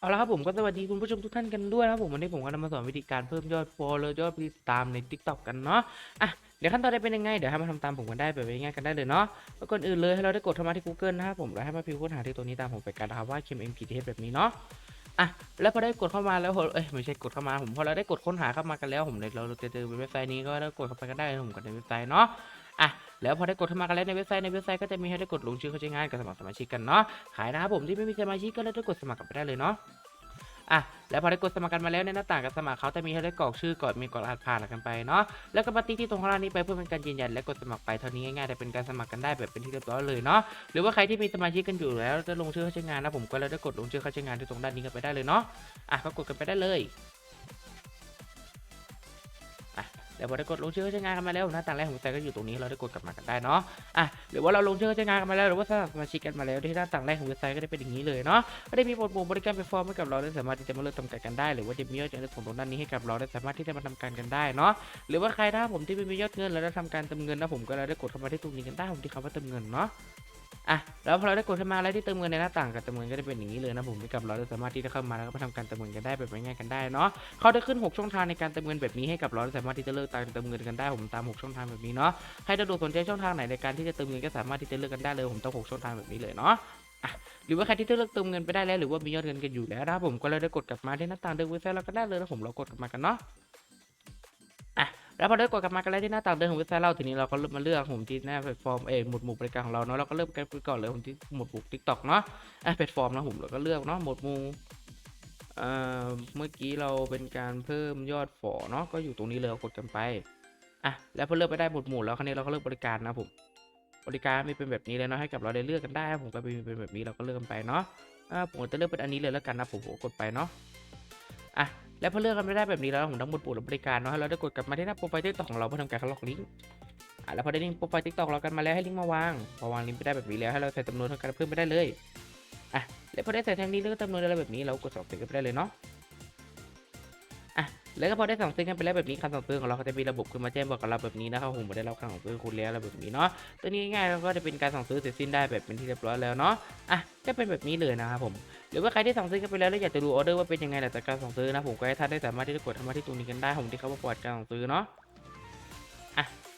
เอาละครับผมก็สวัสดีคุณผู้ชมทุกท่านกันด้วยนะครับผมวันนี้ผมก็นำมาสอนวิธีการเพิ่มยอดโฟลแลยอดติดตามใน Tik t o อกกันเนาะอะเดี๋ยวขั้นตอนใดเป็นยังไงเดี๋ยวให้มาทำตามผมกันได้แบบง่ายๆกันได้เลยเนาะแล้วก่อนอื่นเลยให้เราได้กดเข้ามาที่ Google นะครับผมแล้วให้มาพิมพ์ค้นหาที่ตัวนี้ตามผมไปกันนะครับว่า KMPTH แบบนี้เนาะอะแล้วพอได้กดเข้ามาแล้วเอ้ยไม่ใช่กดเข้ามาผมพอเราได้กดค้นหาเข้ามากันแล้วผมเลยเราจะเจอเว็บไซต์นี้ก็ได้กดเข้าไปกันได้ผมกันในเว็บไซต์เนาะ อะแล้วพอได้กดเข้ามากันแล้วในเว็บไซต์ในเว็บไซต์ก็จะมีให้ได้กดลงชื่อเข้าใช้งานกับสมัครสมาชิกกันเนาะขายนะครับผมที่ไม่มีสมาชิกก็ได้กดสมัครกันไปได้เลยเนาะอะแล้วพอได้กดสมัครกันมาแล้วในหน้าต่างการสมัครเขาจะมีให้ได้กรอกชื่อก่อนมีกรอกรหัสผ่านกันไปเนาะแล้วก็มาติ๊กที่ตรงข้างล่างนี้ไปเพื่อเป็นการยืนยันและกดสมัครไปเท่านี้ง่ายๆแต่เป็นการสมัครกันได้แบบเป็นที่เรียบร้อยเลยเนาะหรือว่าใครที่มีสมาชิกกันอยู่แล้วจะลงชื่อเข้าใช้งานนะผมก็เลยได้กดลงชื่อเข้าใช้งานที่ตรงด้านนี้กันไปได้เลยเนาะอะก็กดกันไปได้เลย แล้วพอได้กดลงชื่อใช้งานกันมาแล้วหน้าต่างแรกของเว็บไซต์ก็อยู่ตรงนี้เราได้กดกลับมากันได้เนาะอะหรือว่าเราลงชื่อใช้งานกันมาแล้วหรือว่าสมัครสมาชิกกันมาแล้วที่หน้าต่างแรกของเว็บไซต์ก็ได้เป็นอย่างนี้เลยเนาะก็ได้มีบทบ่งบริการไปฟอร์มให้กับเราได้สามารถที่จะมาเลือกทำการกันได้ หรือว่าจะมียอดเงินส่งตรงด้านนี้ให้กับเราได้สามารถที่จะมาทำการกันได้เนาะหรือว่าใครถ้าผมที่ไม่มียอดเงินแล้วได้ทำการเติมเงินนะผมก็เลยได้กดเข้ามาที่ตรงนี้กันได้ผมที่คำว่าเติมเงินเนาะ อะแล้วพอเราได้กดเข้ามาแล้วที่เติมเงินในหน้าต่างกับเติมเงินก็จะเป็นอย่างนี้เลยนะผมที่กับเราสามารถที่จะเข้ามาแล้วก็มาทำการเติมเงินกันได้แบบง่ายๆกันได้เนาะเขาได้ขึ้น 6 ช่องทางในการเติมเงินแบบนี้ให้กับเราสามารถที่จะเลือกตามเติมเงินกันได้ผมตาม 6 ช่องทางแบบนี้เนาะใครจะดูสนใจช่องทางไหนในการที่จะเติมเงินก็สามารถที่จะเลือกกันได้เลยผมต้อง 6 ช่องทางแบบนี้เลยเนาะหรือว่าใครที่เลือกเติมเงินไปได้แล้วหรือว่ามียอดเงินกันอยู่แล้วนะครับผมก็เลยได้กดกลับมาที่หน้าต่างเดิมเว็บไซต์เราก็ได้เลยนะผมเรากดกลับมากันเนาะ แล้วพอได้กดกลับมากันแล้วที่หน้าต่างเดิมของเว็บไซต์เราทีนี้เราก็เริ่มมาเลือกผมที่หน้าแพลตฟอร์มเออหมวดหมู่บริการของเราเนาะเราก็เริ่มกันไปก่อนเลยผมที่หมวดหมู่ทิกตอกเนาะอะแพลตฟอร์มนะผมเราก็เลือกเนาะหมวดหมู่เอ่อเมื่อกี้เราเป็นการเพิ่มยอดฝอเนาะก็อยู่ตรงนี้เลยกดกันไปอะแล้วพอเลือกไปได้หมวดหมู่แล้วคราวนี้เราก็เลือกบริการนะผมบริการมีเป็นแบบนี้เลยเนาะให้กับเราได้เลือกกันได้ผมก็มีเป็นแบบนี้เราก็เลือกกันไปเนาะอ่าผมจะเลือกเป็นอันนี้เลยแล้วกันนะผมกดไปเนาะอะ และพอเลือกกันไม่ได้แบบนี้แล้วผมต้องหมดปุ่มบริการเนาะให้เราได้กดกลับมาที่หน้าโปรไฟล์ติ๊กต็อกของเราเพื่อทำการคัดลอกลิงก์อะแล้วพอได้ลิงก์โปรไฟล์ติ๊กต็อกเรากันมาแล้วให้ลิงก์มาวางพอวางลิงก์ไปได้แบบนี้แล้วให้เราใส่จำนวนทำการเพิ่มไปได้เลยอะและพอได้ใส่แทงนี้เลือกจำนวนอะไรแบบนี้เรากดสองเสร็จกันไปได้เลยเนาะ แล้วก็พอได้สองเซตกันไปแล้วแบบนี้คำสั่งซื้อของเราก็จะมีระบบขึ้นมาแจ้งบอกกับเราแบบนี้นะครับผมได้รับคำสั่งซื้อคุณแล้วแบบนี้เนาะตัวนี้ง่ายๆก็จะเป็นการสั่งซื้อเสร็จสิ้นได้แบบเป็นที่เรียบร้อยแล้วเนาะอะก็เป็นแบบนี้เลยนะครับผมหรือว่าใครที่สั่งซื้อกันไปแล้วแล้วอยากจะดูออเดอร์ว่าเป็นยังไงหลังจากการสั่งซื้อนะผมก็ให้ท่านได้สามารถที่จะกดเข้ามาที่ตรงนี้กันได้ผมที่เขาบอกประวัติการสั่งซื้อเนาะ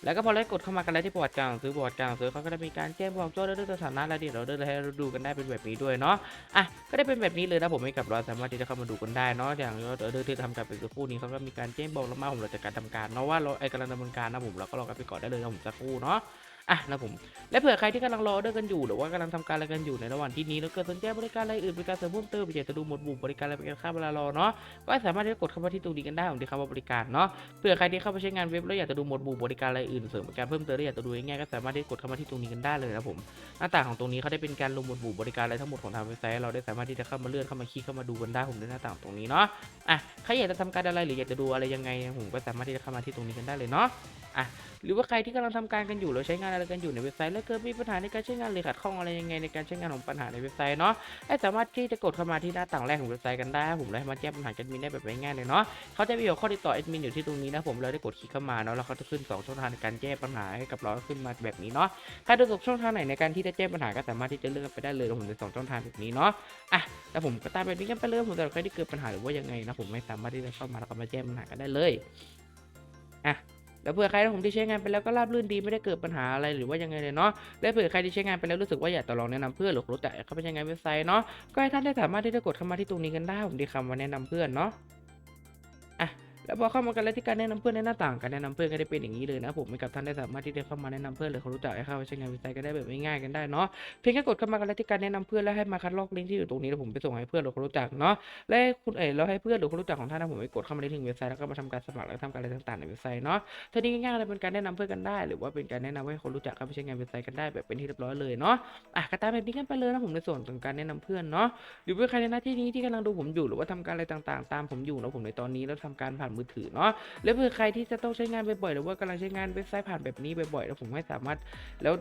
แล้วก็พอเรากดเข้ามากันแล้วที่บอร์ดกลารสั่งซื้อประวัติกางซื้อเขาก็จะมีการแจ้งบอกโจทย์เรื่องสถานะรายละเอียดออเดอร์ให้เราดูกันได้เป็นแบบนี้ด้วยเนาะอะก็ได้เป็นแบบนี้เลยนะผมไม่กับเราสามารถที่จะเข้ามาดูกันได้เนาะอย่างเราเดอร์ที่ทำการเป็นสักครู่นี้เขาก็มีการแจ้งบอกเรามาผมเราจะการทำการเนาะว่าเราไอ้กำลังดำเนินการนะผมเราก็รอกันไปก่อนได้เลยนะผมสักครู่เนาะ อะนะผมและเผื่อใครที่กำลังรอออเดอร์กันอยู่หรือว่ากำลังทำการอะไรกันอยู่ในระหว่างที่นี้แล้วเกิดสนใจบริการอะไรอื่นบริการเสริมเพิ่มเติมอยากจะดูหมดหมู่บริการอะไรเป็นค่าเวลารอเนาะก็สามารถที่จะกดเข้ามาที่ตรงนี้กันได้ผมที่คำว่าบริการเนาะเผื่อใครที่เข้าไปใช้งานเว็บแล้วอยากจะดูหมดหมู่บริการอะไรอื่นเสริมบริการเพิ่มเติมแล้วอยากจะดูง่ายๆก็สามารถที่กดเข้ามาที่ตรงนี้กันได้เลยนะผมหน้าต่างของตรงนี้เขาได้เป็นการลงหมดหมู่บริการอะไรทั้งหมดของทางเว็บไซต์เราได้สามารถที่จะเข้ามาเลื่อนเข้ามาคลิกเข้ามาดูกันได้ผมในหน้าต่างตรงนี้เนาะอะใครอยากจะทำการอะไรหรืออยากจะดูอะไรยังไงผมก็สามารถที่จะเข้ามาที่ตรงนี้กันได้เลยเนาะอะหรือว่าใครที่กำลังทำการกันอยู่หรือใช้งานอะไรกันอยู่ในเว็บไซต์แล้วเกิดมีปัญหาในการใช้งานหรือขัดข้องอะไรยังไงในการใช้งานของปัญหาในเว็บไซต์เนาะให้สามารถที่จะกดเข้ามาที่หน้าต่างแรกของเว็บไซต์กันได้ผมเลยมาแจ้ปัญหาแอดมินได้แบบง่ายๆเลยเนาะเขาจะมีหัวข้อติดต่อแอดมินอยู่ที่ตรงนี้นะผมเลยได้กดคลิกเข้ามาเนาะแล้วเขาจะขึ้นสองช่องทางในการแก้ปัญหาให้กับเราขึ้นมาแบบนี้เนาะใครดูตกช่องทางไหนในการที่จะแจ้ปัญหาก็สามารถที่จะเลือกไปได้เลยผมในสองช่องทางแบบนี้เนาะอะแล้วผมก็ตามแบบนี้กันไปเลยผมแต่ใครที่เกิดปัญหาหรือว่ายังไงนะผมไม่สามารถที่จะเข้ามาแล้วก็มาแจ้ปัญหากันได้เลยอะ แล้วเผื่อใครที่ผมที่ใช้งานไปแล้วก็ราบรื่นดีไม่ได้เกิดปัญหาอะไรหรือว่ายังไงเลยเนาะและเผื่อใครที่ใช้งานไปแล้วรู้สึกว่าอยากจะลองแนะนำเพื่อนหรือรู้จักเข้าไปใช้งานเว็บไซต์เนาะก็ให้ท่านได้สามารถที่จะกดเข้ามาที่ตรงนี้กันได้ผมดีคำว่าแนะนำเพื่อนเนาะอะ แล้วพอเข้ามากันแล้วที่การแนะนำเพื่อนในหน้าต่างการแนะนำเพื่อนก็ได้เป็นอย่างนี้เลยนะผมกับท่านได้สามารถที่จะเข้ามาแนะนำเพื่อนหรือเขารู้จักให้เข้าไปใช้งานเว็บไซต์กันได้แบบง่ายๆกันได้เนาะเพียงแค่กดเข้ามากันแล้วที่การแนะนำเพื่อนแล้วให้มาคัดลอกลิงก์ที่อยู่ตรงนี้แล้วผมไปส่งให้เพื่อนหรือคนรู้จักเนาะและคุณเอ๋แล้วให้เพื่อนหรือคนรู้จักของท่านนะผมไปกดเข้ามาได้ถึงเว็บไซต์แล้วก็มาทำการสมัครแล้วทำการอะไรต่างๆในเว็บไซต์เนาะทีนี้ง่ายๆเลยเป็นการแนะนำเพื่อนกันได้ หรือว่าเป็นการแนะนำให้คนรู้จักเข้าไปใช้งานเว็บไซต์กันได้แบบเป็นที่เรียบร้อยเลยเนาะอะก็ตามแบบนี้กันไปเลยนะผมในส่วนของการแนะนำเพื่อนเนาะหรือว่าใครในหน้าที่นี้ที่กำลังดูผมอยู่หรือว่าทำการอะไรต่างๆ ตามผมอยู่นะผมในตอนนี้แล้วทำการผ่านมือถือเนาะแล้วเผื่อใครที่จะต้องใช้งานบ่อยๆหรือว่ากำลังใช้งานเว็บไซต์ผ่านแบบนี้บ่อยๆแล้วผมไม่สามารถแล้ว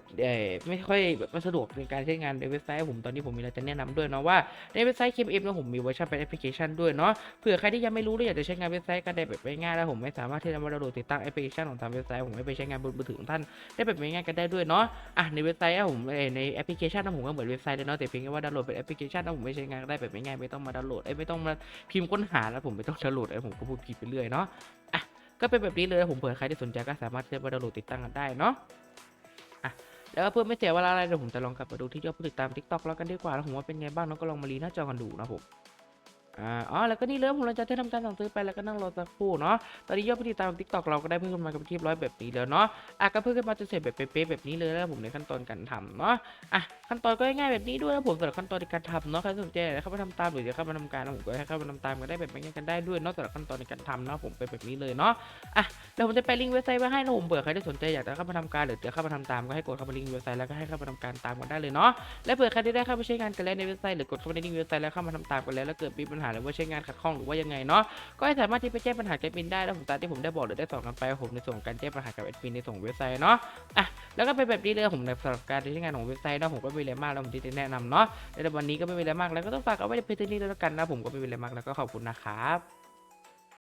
ไม่ค่อยสะดวกในการใช้งานในเว็บไซต์ผมตอนนี้ผมมีอะไรจะแนะนำด้วยเนาะว่าในเว็บไซต์ KMM เนี่ยผมมีเวอร์ชันเป็นแอปพลิเคชันด้วยเนาะเผื่อใครที่ยังไม่รู้หรืออยากจะใช้งานเว็บไซต์กันได้แบบง่ายๆแล้วผมไม่สามารถที่จะมาดาวน์โหลดติดตั้งแอปพลิเคชันของทางเว็บไซต์ผมไม่ไปใช้งานบนมือถือของท่านได้แบบง่ายๆกันได้ด้วยเนาะอะในเว็บไซต์อะผมในแอปพลิเคชันอะผมก็เหมือนเว็บไซต์เลยเนาะแต่เพียงแค่ว่าดาวน์โหลดเป็นแอปพลิเคชันผมไม่ใช้งานได้แบบง่ายๆไม่ต้องมาดาวน์โหลดไม่ต้องมาพิมพ์ค้นหาแล้วผมไม่ต้องดาวน์โหลดเอ้ผมก็พูดผิดไปเรื่อยเนาะอะก็เป็นแบบนี้เลยผมเผื่อใครที่สนใจก็สามารถที่จะมาดาวน์โหลดติดตั้งกันได้เนาะอะแล้วเพื่อไม่เสียเวลาอะไรเดี๋ยวผมจะลองกลับมาดูที่ยอดผู้ติดตาม TikTok แล้วกันดีกว่าแล้วผมว่าเป็นไงบ้างน้องก็ลองมารีหน้าจอกันดูนะผม อ๋อแล้วก็นี่เลยผมหลังจากที่ทำการสั่งซื้อไปแล้วก็นั่งรอสักครู่เนาะตอนนี้ยอดผู้ติดตามทิกตอกเราก็ได้เพิ่มขึ้นมากับที่ร้อยแบบนี้แล้วเนาะอะก็เพิ่มขึ้นมาจนเสร็จแบบเป๊ะๆแบบนี้เลยแล้วผมในขั้นตอนการทำเนาะอะขั้นตอนก็ง่ายแบบนี้ด้วยนะผมสำหรับขั้นตอนในการทำเนาะใครสนใจเข้ามาทำตามหรือจะเข้ามาทำการผมก็ให้เข้ามาทำตามกันได้แบบง่ายกันได้ด้วยเนาะสำหรับขั้นตอนในการทำเนาะผมเป็นแบบนี้เลยเนาะอะเดี๋ยวผมจะไปลิงก์เว็บไซต์ไว้ให้นะผมเผื่อใครที่สนใจอยากจะเข้ามาทำการหรือจะเข้ามาทำตามก็ให้กดเข้ามาลิงก์เว็บไซต์แล้วก็ให้เข้ามาทำการตามกันได้เลยเนาะและเผื่อใครที่ได้เข้าไปใช้งานกันแล้วในเว็บไซต์หรือกดเข้าไปในลิงก์เว็บไซต์แล้วเข้ามาทำตามกันแล้วแล้วเกิดมีปัญหาหรือว่าใช้งานขัดข้องหรือว่ายังไงเนาะก็ให้สามารถที่ไปแจ้งปัญหากับแอดมินได้แล้วผมตามที่ผมได้บอกหรือได้สอนกันไปผมในส่วนของการแจ้งปัญหากับแอดมินในส่วนของเว็บไซต์เนาะอะแล้วก็เป็นแบบนี้เลยผมในสำหรับการใช้งานของเว็บไซต์เนาะผมก็ไม่มีอะไรมากแล้วผมจะแนะนำเนาะในวันนี้ก็ไม่มีอะไรมากแล้วก็ต้องฝากเอาไว้ในเพจนี้แล้วกันนะผมก็ไม่มีอะไรมากแล้วก็ขอบคุณนะครับ